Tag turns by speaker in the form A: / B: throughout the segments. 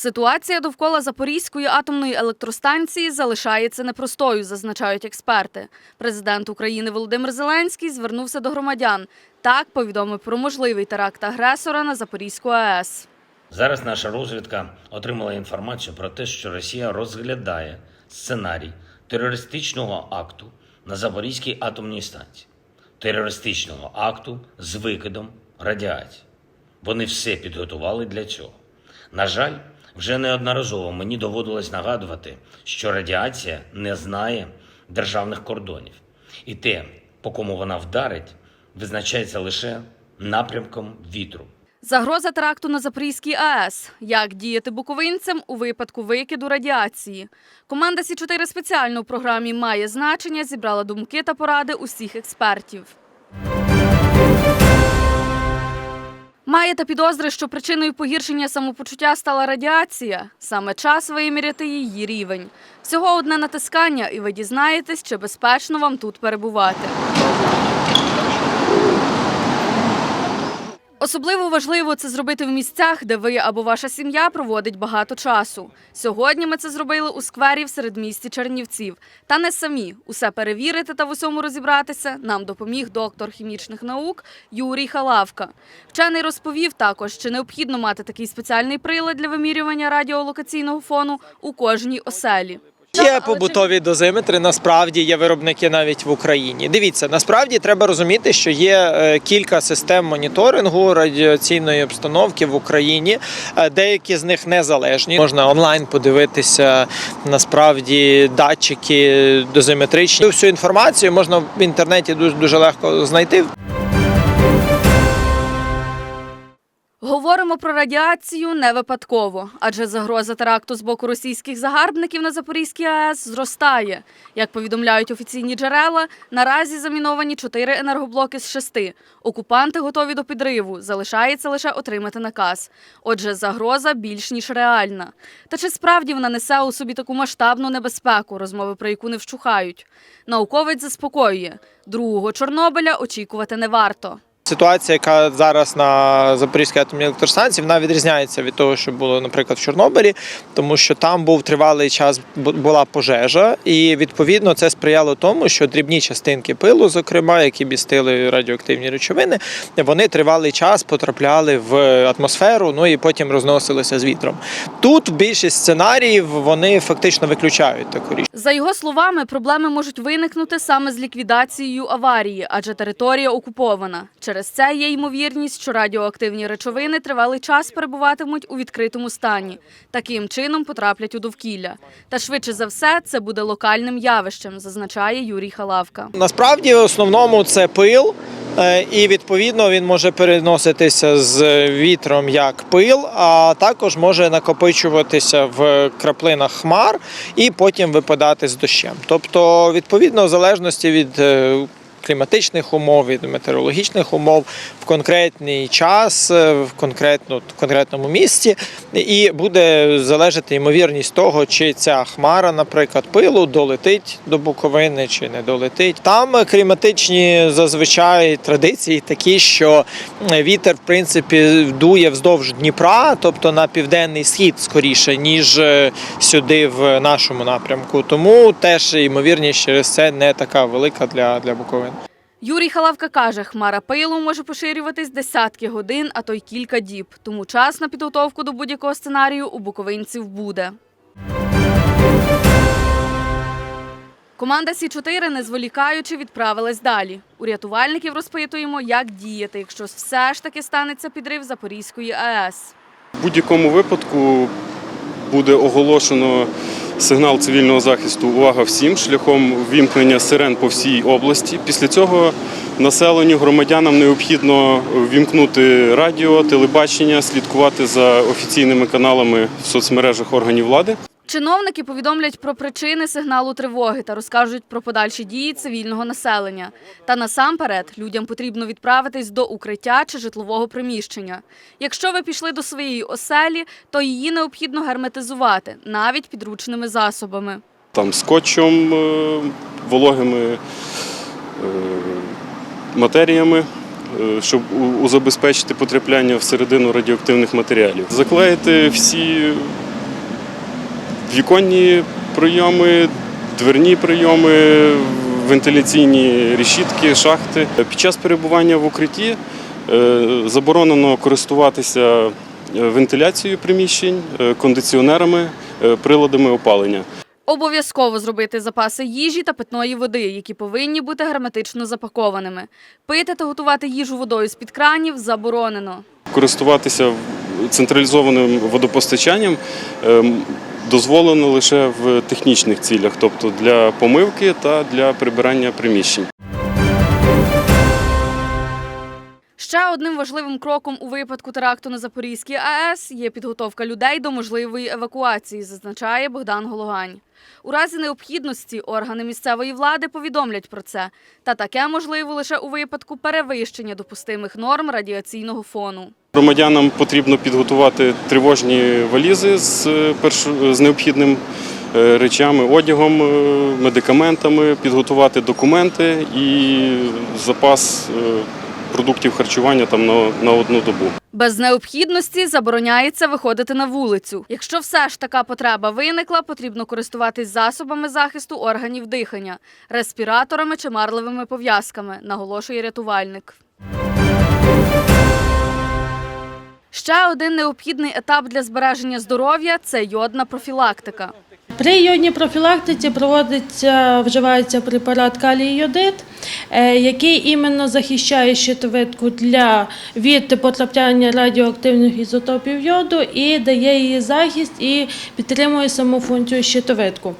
A: Ситуація довкола Запорізької атомної електростанції залишається непростою, зазначають експерти. Президент України Володимир Зеленський звернувся до громадян. Так повідомив про можливий теракт агресора на Запорізьку АЕС.
B: Зараз наша розвідка отримала інформацію про те, що Росія розглядає сценарій терористичного акту на Запорізькій атомній станції, терористичного акту з викидом радіації. Вони все підготували для цього. На жаль, вже неодноразово мені доводилось нагадувати, що радіація не знає державних кордонів, і те, по кому вона вдарить, визначається лише напрямком вітру.
A: Загроза теракту на Запорізькій АЕС. Як діяти буковинцям у випадку викиду радіації? Команда Сі 4 спеціально у програмі має значення зібрала думки та поради усіх експертів. Маєте підозри, що причиною погіршення самопочуття стала радіація? Саме час виміряти її рівень. Всього одне натискання, і ви дізнаєтесь, чи безпечно вам тут перебувати. Особливо важливо це зробити в місцях, де ви або ваша сім'я проводить багато часу. Сьогодні ми це зробили у сквері в середмісті Чернівців. Та не самі. Усе перевірити та в усьому розібратися нам допоміг доктор хімічних наук Юрій Халавка. Вчений розповів також, чи необхідно мати такий спеціальний прилад для вимірювання радіолокаційного фону у кожній оселі.
C: Є побутові дозиметри, насправді є виробники навіть в Україні. Дивіться, насправді треба розуміти, що є е, кілька систем моніторингу радіаційної обстановки в Україні. Е, Деякі з них незалежні. Можна онлайн подивитися насправді датчики дозиметричні. Всю інформацію можна в інтернеті дуже дуже легко знайти.
A: Говоримо про радіацію не випадково, адже загроза теракту з боку російських загарбників на Запорізькій АЕС зростає. Як повідомляють офіційні джерела, наразі заміновані чотири енергоблоки з шести. Окупанти готові до підриву. Залишається лише отримати наказ. Отже, загроза більш ніж реальна. Та чи справді вона несе у собі таку масштабну небезпеку, розмови про яку не вщухають? Науковець заспокоює: другого Чорнобиля очікувати не варто.
C: Ситуація, яка зараз на Запорізькій атомній електростанції, вона відрізняється від того, що було, наприклад, в Чорнобилі, тому що там був тривалий час бу- була пожежа, і відповідно це сприяло тому, що дрібні частинки пилу, зокрема, які містили радіоактивні речовини, вони тривалий час потрапляли в атмосферу, ну і потім розносилися з вітром. Тут більшість сценаріїв вони фактично виключають таку річ.
A: За його словами, проблеми можуть виникнути саме з ліквідацією аварії, адже територія окупована. Через це є ймовірність, що радіоактивні речовини тривалий час перебуватимуть у відкритому стані. Таким чином потраплять у довкілля. Та швидше за все це буде локальним явищем, зазначає Юрій Халавка.
C: Насправді, в основному це пил, е, і відповідно він може переноситися з вітром як пил, а також може накопичуватися в краплинах хмар і потім випадати з дощем. Тобто, відповідно, в залежності від е, кліматичних умов, від метеорологічних умов в конкретний час, е, в конкретну в конкретному місці, і буде залежати ймовірність того, чи ця хмара, наприклад, пилу долетить до Буковини чи не долетить. Там кліматичні зазвичай традиції такі, що вітер, в принципі, дує вздовж Дніпра, тобто на південний схід скоріше, ніж е, сюди в нашому напрямку. Тому теж ймовірність через це не така велика для, для Буковини.
A: Юрій Халавка каже, хмара пилу може поширюватись десятки годин, а то й кілька діб. Тому час на підготовку до будь-якого сценарію у буковинців буде. Команда Сі 4 не зволікаючи відправилась далі. У рятувальників розпитуємо, як діяти, якщо все ж таки станеться підрив Запорізької АЕС.
D: В будь-якому випадку буде оголошено сигнал цивільного захисту Увага всім шляхом ввімкнення сирен по всій області. Після цього населенню громадянам необхідно ввімкнути радіо, телебачення, слідкувати за офіційними каналами в соцмережах органів влади.
A: Чиновники повідомлять про причини сигналу тривоги та розкажуть про подальші дії цивільного населення. Та насамперед людям потрібно відправитись до укриття чи житлового приміщення. Якщо ви пішли до своєї оселі, то її необхідно герметизувати навіть підручними засобами.
D: Там скотчем, е, вологими е, матеріями, е, щоб забезпечити потрапляння всередину радіоактивних матеріалів. Заклеїти всі віконні прийоми, дверні прийоми, вентиляційні решітки, шахти. Під час перебування в укритті е, заборонено користуватися е, вентиляцією приміщень, е, кондиціонерами, приладами опалення.
A: Обов'язково зробити запаси їжі та питної води, які повинні бути герметично запакованими. Пити та готувати їжу водою з-під кранів заборонено.
D: Користуватися централізованим водопостачанням ем, дозволено лише в технічних цілях, тобто для помивки та для прибирання приміщень.
A: Ще одним важливим кроком у випадку теракту на Запорізькій АЕС є підготовка людей до можливої евакуації, зазначає Богдан Гологань. У разі необхідності органи місцевої влади повідомлять про це, та таке можливо лише у випадку перевищення допустимих норм радіаційного фону.
D: Громадянам потрібно підготувати тривожні валізи з, е, перш- з необхідним е, речами, одягом, е, медикаментами, підготувати документи і запас е, продуктів харчування там на, на одну добу.
A: Без необхідності забороняється виходити на вулицю. Якщо все ж така потреба виникла, потрібно користуватись засобами захисту органів дихання, респіраторами чи марливими пов'язками, наголошує рятувальник. Ще один необхідний етап для збереження здоров'я це йодна профілактика.
E: При йодній профілактиці проводиться, вживається препарат калій-йодид, е, який іменно захищає щитовидку для, від потрапляння радіоактивних ізотопів йоду і дає її захист і підтримує саму функцію щитовидку.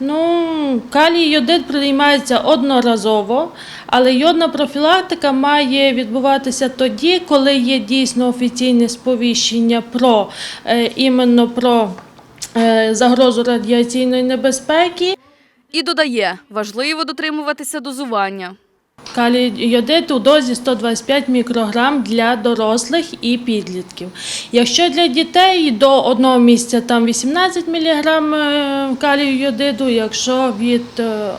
E: Ну, калій-йодид приймається одноразово, але йодна профілактика має відбуватися тоді, коли є дійсно офіційне сповіщення про е, іменно про загрозу радіаційної небезпеки.
A: І додає, важливо дотримуватися дозування.
E: Калій йодит у дозі 125 мікрограм для дорослих і підлітків. Якщо для дітей до одного місця там 18 міліграм е, калію йодиду, якщо від е,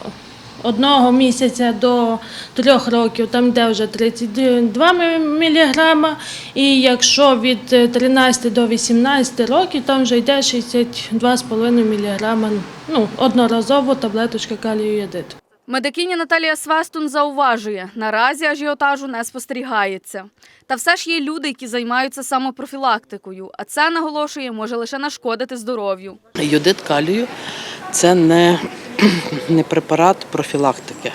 E: одного місяця до трьох років там йде вже 32 міліграма, і якщо від е, 13 до 18 років там вже йде 62,5 міліграма, ну, одноразово таблеточка калію йодиду.
A: Медикиня Наталія Свастун зауважує, наразі ажіотажу не спостерігається. Та все ж є люди, які займаються самопрофілактикою, а це наголошує може лише нашкодити здоров'ю.
F: Йодит калію це не, не препарат профілактики.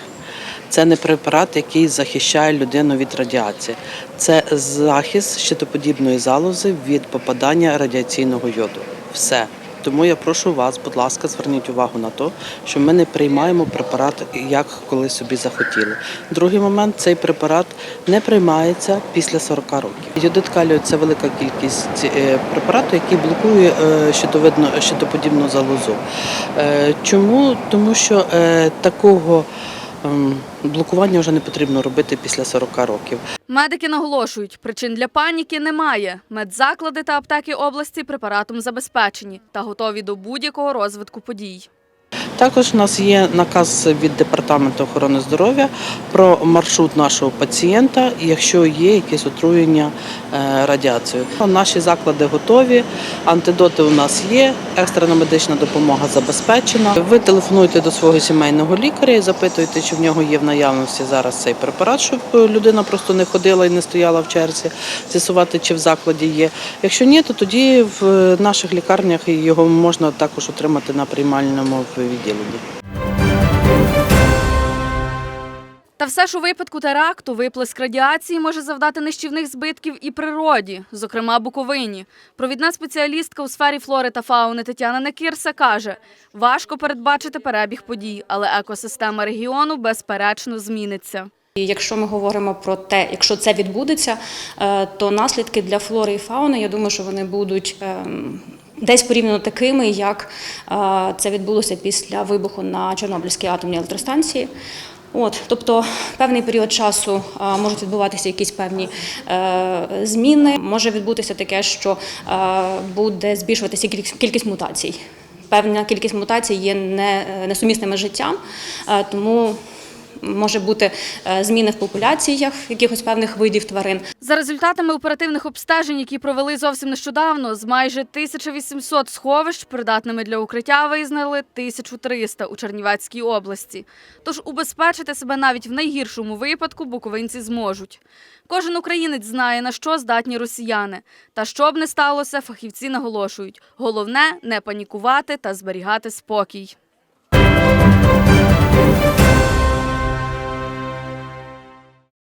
F: Це не препарат, який захищає людину від радіації. Це захист щитоподібної залози від попадання радіаційного йоду. Все. Тому я прошу вас, будь ласка, зверніть увагу на те, що ми не приймаємо препарат, як коли собі захотіли. Другий момент цей препарат не приймається після 40 років. Йодит калію це велика кількість е, препарату, який блокує е, щитовидно щитоподібну залозу. Е, Чому? Тому що такого блокування вже не потрібно робити після 40 років.
A: Медики наголошують, причин для паніки немає. Медзаклади та аптеки області препаратом забезпечені та готові до будь-якого розвитку подій.
F: Також у нас є наказ від департаменту охорони здоров'я про маршрут нашого пацієнта, якщо є якесь отруєння е, радіацією. Наші заклади готові, антидоти у нас є, екстрена медична допомога забезпечена. Ви телефонуєте до свого сімейного лікаря і запитуєте, чи в нього є в наявності зараз цей препарат, щоб людина просто не ходила і не стояла в черзі, з'ясувати, чи в закладі є. Якщо ні, то тоді в наших лікарнях його можна також отримати на приймальному відділенні.
A: Та все ж у випадку теракту виплеск радіації може завдати нищівних збитків і природі, зокрема Буковині. Провідна спеціалістка у сфері флори та фауни Тетяна Некирса каже, важко передбачити перебіг подій, але екосистема регіону безперечно зміниться.
G: І якщо ми говоримо про те, якщо це відбудеться, е, то наслідки для флори і фауни, я думаю, що вони будуть ем, десь порівняно такими, як е, це відбулося після вибуху на Чорнобильській атомній електростанції. От, тобто певний період часу е, можуть відбуватися якісь певні е, зміни. Може відбутися таке, що е, буде збільшуватися кількість, мутацій. Певна кількість мутацій є не, несумісними з життям, е, тому може бути е, зміни в популяціях якихось певних видів тварин.
A: За результатами оперативних обстежень, які провели зовсім нещодавно, з майже 1800 сховищ, придатними для укриття, визнали 1300 у Чернівецькій області. Тож убезпечити себе навіть в найгіршому випадку буковинці зможуть. Кожен українець знає, на що здатні росіяни. Та що б не сталося, фахівці наголошують: головне не панікувати та зберігати спокій.